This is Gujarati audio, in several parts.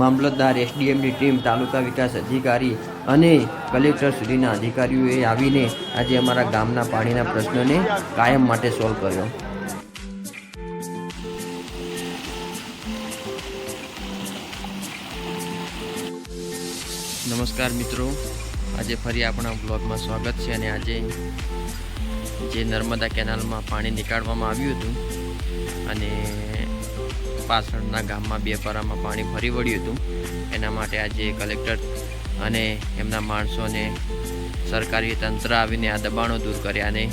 મામલતદાર એસડીએમની ટીમ તાલુકા વિકાસ અધિકારી અને કલેક્ટર સુધીના અધિકારીઓએ આવીને આજે અમારા ગામના પાણીના પ્રશ્નને કાયમ માટે સોલ્વ કર્યો. નમસ્કાર મિત્રો. આજે ફરી આપણા બ્લોગમાં સ્વાગત છે અને આજે જે નર્મદા કેનાલમાં પાણી નીકાળવામાં આવ્યું હતું અને પાછળના ગામમાં બે પરામાં પાણી ફરી વળ્યું હતું. એના માટે આજે કલેક્ટર અને એમના માણસોને સરકારી તંત્ર આવીને આ દબાણો દૂર કર્યા અને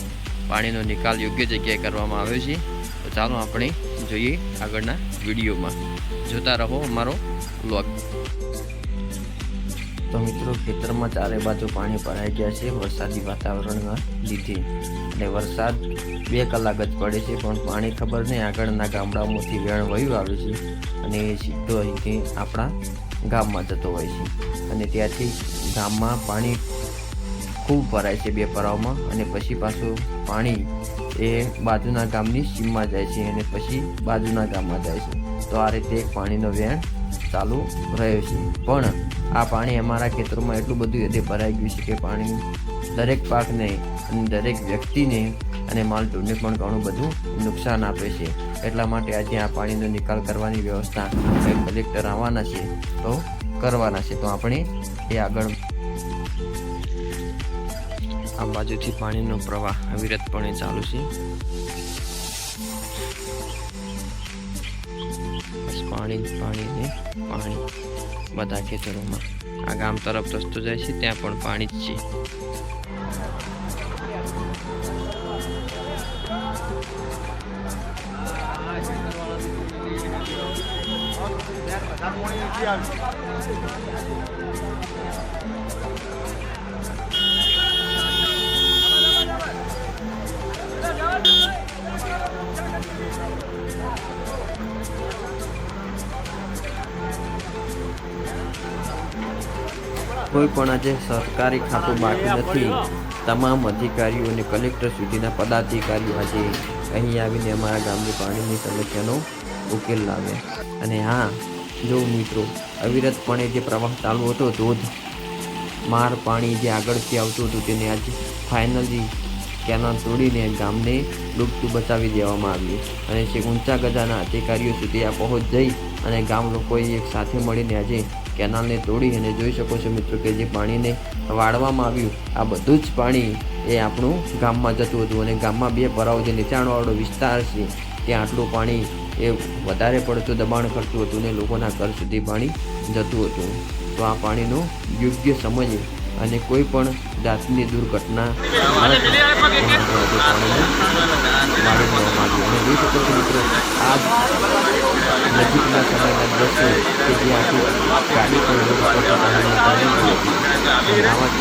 પાણીનો નિકાલ યોગ્ય જગ્યાએ કરવામાં આવ્યો છે. તો ચાલો આપણે જોઈએ આગળના વિડીયોમાં. જોતા રહો અમારો બ્લોગ. તો મિત્રો, ખેતરમાં ચારે બાજુ પાણી ભરાઈ ગયા છે. વરસાદી વાતાવરણના લીધે. અને વરસાદ બે કલાક જ પડે છે, પણ પાણી ખબર નહીં આગળના ગામડાઓમાંથી વેણ વહ્યું આવે છે અને એ સીધો અહીંથી આપણા ગામમાં જતો હોય છે. અને ત્યાંથી ગામમાં પાણી ખૂબ ભરાય છે બે પરાવમાં અને પછી પાછું પાણી એ બાજુના ગામની સીમમાં જાય છે અને પછી બાજુના ગામમાં જાય છે. તો આ રીતે પાણીનો વેણ ચાલુ રહ્યો છે. પણ આ પાણી અમારા ખેતરોમાં એટલું બધું હદે ભરાઈ ગયું છે કે પાણી દરેક પાકને અને દરેક વ્યક્તિને અને માલઢોરને પણ ઘણું બધું નુકસાન આપે છે. એટલા માટે આજે આ પાણીનો નિકાલ કરવાની વ્યવસ્થા કલેક્ટર આવવાના છે તો કરવાના છે. તો આપણે એ આગળ આ બાજુથી પાણીનો પ્રવાહ અવિરતપણે ચાલુ છે. પાણી પાણી ને પાણી. બધા ખેતરોમાં. આ ગામ તરફ રસ્તો જાય છે, ત્યાં પણ પાણી જ છે. કોઈ પણ આજે સરકારી ખાતું બાકી નથી. તમામ અધિકારીઓ અને કલેક્ટર સુધીના પદાધિકારીઓ આજે અહીં આવીને અમારા ગામની પાણીની સમસ્યાનો ઉકેલ લાવે. અને હા, જો મિત્રો, અવિરતપણે જે પ્રવાહ ચાલુ હતો ધોધ માર પાણી જે આગળથી આવતું હતું, તેને આજે ફાઇનલી કેનાલ તોડીને ગામને ડૂબતું બચાવી દેવામાં આવ્યું. અને જે ઊંચા ગજાના અધિકારીઓ સુધી આ પહોંચ જઈ અને ગામ લોકોએ એક સાથે મળીને આજે કેનાલને તોડી અને જોઈ શકો છો મિત્રો કે જે પાણીને વાળવામાં આવ્યું, આ બધું જ પાણી એ આપણું ગામમાં જતું હતું અને ગામમાં બે પરાઓ જે નીચાણવાળો વિસ્તાર છે, ત્યાં આટલું પાણી એ વધારે પડતું દબાણ કરતું હતું ને લોકોના ઘર સુધી પાણી જતું હતું. તો આ પાણીનો યોગ્ય સમયે અને કોઈ પણ જાતની દુર્ઘટના પાણીને વાળી દેવામાં આવ્યું અને જોઈ શકો છો મિત્રો, આ નજીકના સમયના દ્રશ્યો કે જે આખી ગાડી પર રોડ કરતા ભરાઈ ગઈ હતી જ